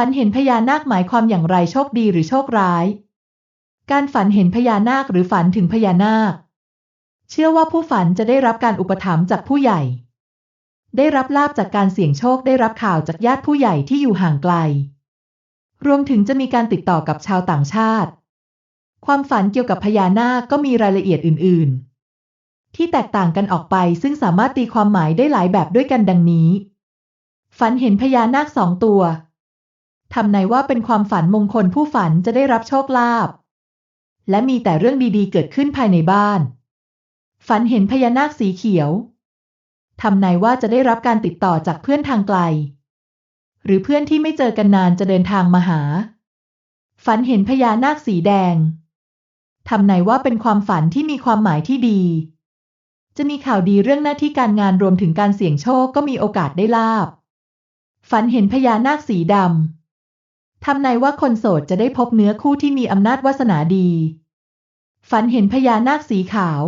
ฝันเห็นพญานาคหมายความอย่างไรโชคดีหรือโชคร้าย การฝันเห็นพญานาคหรือฝันถึงพญานาค เชื่อว่าผู้ฝันจะได้รับการอุปถัมภ์จากผู้ใหญ่ ได้รับลาบจากการเสี่ยงโชคได้รับข่าวจากญาติผู้ใหญ่ที่อยู่ห่างไกล รวมถึงจะมีการติดต่อกับชาวต่างชาติ ความฝันเกี่ยวกับพญานาคก็มีรายละเอียดอื่น ๆ ที่แตกต่างกันออกไปซึ่งสามารถตีความหมายได้หลายแบบด้วยกันดังนี้ ฝันเห็นพญานาคสองตัว ทำนายว่าเป็นความฝันมงคลผู้ฝันจะได้รับโชคลาภและมีแต่เรื่องดีๆ เกิดขึ้นภายในบ้าน ฝันเห็นพญานาคสีเขียว ทำนายว่าจะได้รับการติดต่อจากเพื่อนทางไกล หรือเพื่อนที่ไม่เจอกันนานจะเดินทางมาหา ฝันเห็นพญานาคสีแดง ทำนายว่าเป็นความฝันที่มีความหมายที่ดี จะมีข่าวดีเรื่องหน้าที่การงานรวมถึงการเสี่ยงโชคก็มีโอกาสได้ลาบ ฝันเห็นพญานาคสีดำ ทำนายว่าคนโสดจะได้พบเนื้อคู่ที่มีอำนาจวาสนาดี ฝันเห็นพญานาคสีขาว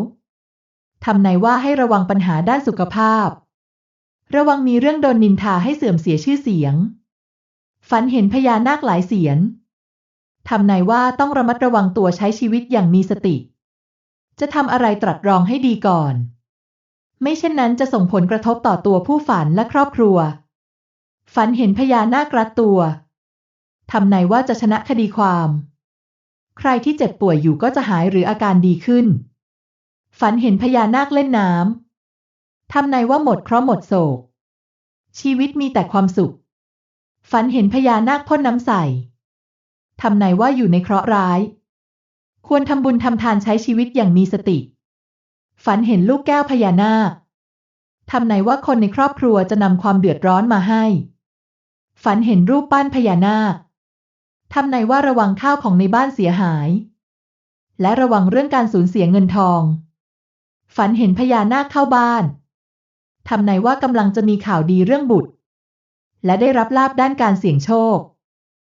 ทำนายว่าให้ระวังปัญหาด้านสุขภาพ ระวังมีเรื่องโดนนินทาให้เสื่อมเสียชื่อเสียง ฝันเห็นพญานาคหลายเสียน ทำนายว่าต้องระมัดระวังตัวใช้ชีวิตอย่างมีสติ จะทำอะไรตรัสรองให้ดีก่อน ไม่เช่นนั้นจะส่งผลกระทบต่อตัวผู้ฝันและครอบครัว ฝันเห็นพญานาครัดตัว ทำนายว่าจะชนะคดีความ ใครที่เจ็บป่วยอยู่ก็จะหายหรืออาการดีขึ้น ฝันเห็นพญานาคเล่นน้ำทำนายว่าหมดเคราะห์หมดโศก ชีวิตมีแต่ความสุข ฝันเห็นพญานาคพ่นน้ำใสทำนายว่าอยู่ในเคราะห์ร้าย ควรทำบุญทำทานใช้ชีวิตอย่างมีสติ ฝันเห็นลูกแก้วพญานาคทำนายว่าคนในครอบครัวจะนำความเดือดร้อนมาให้ ฝันเห็นรูปปั้นพญานาค ทำนายว่าระวังข้าวของในบ้านเสียหาย และระวังเรื่องการสูญเสียเงินทอง ฝันเห็นพญานาคเข้าบ้านทำนายว่ากำลังจะมีข่าวดีเรื่องบุตร และได้รับลาบด้านการเสี่ยงโชค